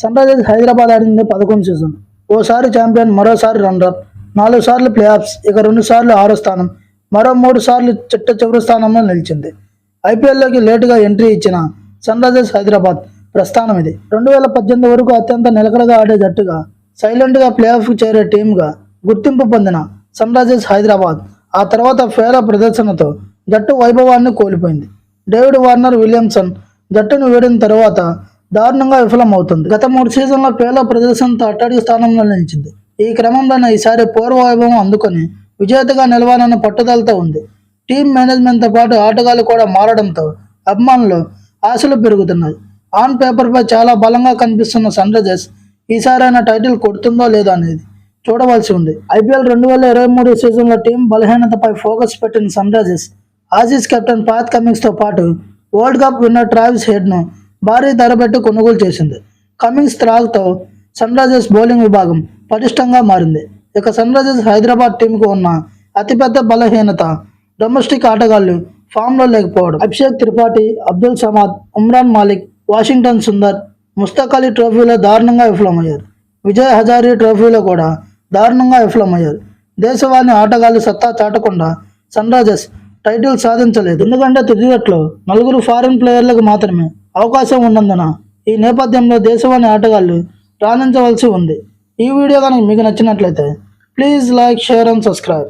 Sun Risers Hyderabad ఆడింది పదకొండు season ఓసారి ఛాంపియన్ మరోసారి రన్నర్ నాలుగు సార్లు ప్లే ఆఫ్స్ ఇక రెండు సార్లు ఆరో స్థానం. మరో మూడు సార్లు చిట్ట చివరి స్థానంలో నిలిచింది. ఐపీఎల్లోకి లేటుగా ఎంట్రీ ఇచ్చిన సన్ రైజర్స్ హైదరాబాద్ ప్రస్థానం ఇది. రెండు వేల పద్దెనిమిది వరకు అత్యంత నిలకడగా ఆడే జట్టుగా సైలెంట్గా ప్లే ఆఫ్కి చేరే టీమ్గా గుర్తింపు పొందిన సన్ రైజర్స్ హైదరాబాద్ ఆ తర్వాత ఫేర ప్రదర్శనతో జట్టు వైభవాన్ని కోల్పోయింది. డేవిడ్ వార్నర్ విలియమ్సన్ జట్టును వీడిన తర్వాత దారుణంగా విఫలమవుతుంది. గత మూడు సీజన్ల పేల ప్రదర్శనతో అట్టడుగు స్థానంలో నిలిచింది. ఈ క్రమంలోనే ఈసారి పూర్వ వైభవం అందుకొని విజేతగా నిలవాలన్న పట్టుదలతో ఉంది. టీం మేనేజ్మెంట్తో పాటు ఆటగాళ్ళు కూడా మారడంతో అభిమానులు ఆశలు పెరుగుతున్నాయి. ఆన్ పేపర్పై చాలా బలంగా కనిపిస్తున్న సన్ రైజర్స్ ఈసారైనా టైటిల్ కొడుతుందో లేదో అనేది చూడవలసి ఉంది. ఐపీఎల్ రెండు వేల ఇరవై మూడు సీజన్లో టీం బలహీనతపై ఫోకస్ పెట్టిన sun Risers Aussies captain Pat కమింగ్స్తో పాటు వరల్డ్ కప్ విన్నర్ ట్రావిస్ హెడ్ను భారీ ధర పెట్టి కొనుగోలు చేసింది. కమింగ్స్ త్రాగ్తో సన్ రైజర్స్ బౌలింగ్ విభాగం పటిష్టంగా మారింది. ఇక సన్ రైజర్స్ హైదరాబాద్ టీంకు ఉన్న అతిపెద్ద బలహీనత డొమెస్టిక్ ఆటగాళ్ళు ఫామ్లో లేకపోవడం. అభిషేక్ త్రిపాఠి అబ్దుల్ సమాద్ ఉమ్రాన్ మాలిక్ వాషింగ్టన్ సుందర్ ముస్తాక్ అలీ ట్రోఫీలో దారుణంగా విఫలమయ్యారు. విజయ్ హజారీ ట్రోఫీలో కూడా దారుణంగా విఫలమయ్యారు. దేశవాణి ఆటగాళ్ళు సత్తా చాటకుండా సన్ రైజర్స్ టైటిల్ సాధించలేదు. ఎందుకంటే తుది జట్లో నలుగురు ఫారిన్ ప్లేయర్లకు మాత్రమే అవకాశం ఉన్నందున ఈ నేపథ్యంలో దేశవాణి ఆటగాళ్ళు రాణించవలసి ఉంది. ఈ వీడియో కనుక మీకు నచ్చినట్లయితే please like share and subscribe